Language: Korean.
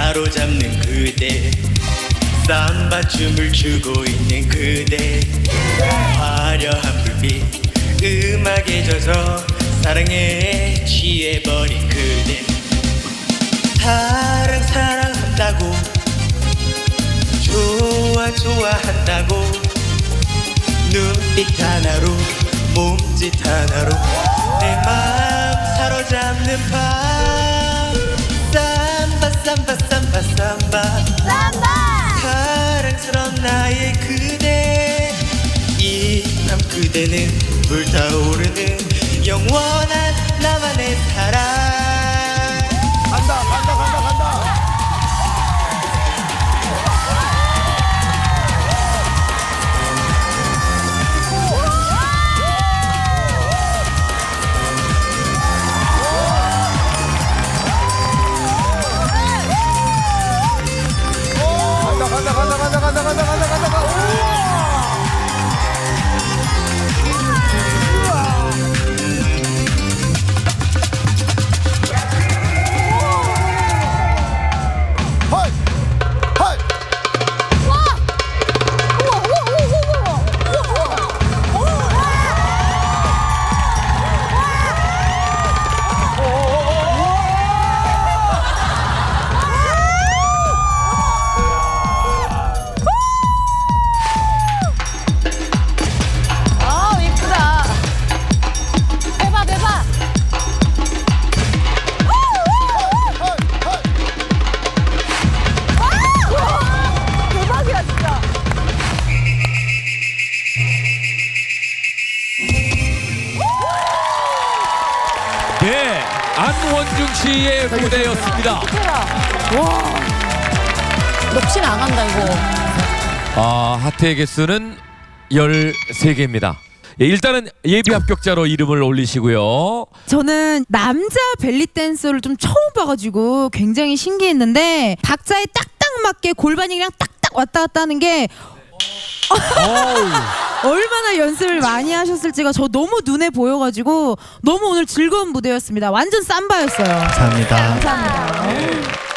사로잡는 그대 삼바 춤을 추고 있는 그대 화려한 불빛 음악에 젖어 사랑에 취해버린 그대 사랑 사랑한다고 좋아 좋아한다고 눈빛 하나로 삼바. 삼바. 사랑스런 나의 그대. 이 밤 그대는 불타오르는 안원중 씨의 무대였습니다. 와. 넋이 나간다 이거. 아, 하트의 개수는 13개입니다. 예, 일단은 예비 합격자로 이름을 올리시고요. 저는 남자 벨리 댄서를 좀 처음 봐가지고 굉장히 신기했는데 박자에 딱딱 맞게 골반이랑 딱딱 왔다 갔다 하는 게 얼마나 연습을 많이 하셨을지가 저 너무 눈에 보여가지고 너무 오늘 즐거운 무대였습니다. 완전 삼바였어요. 감사합니다 감사합니다.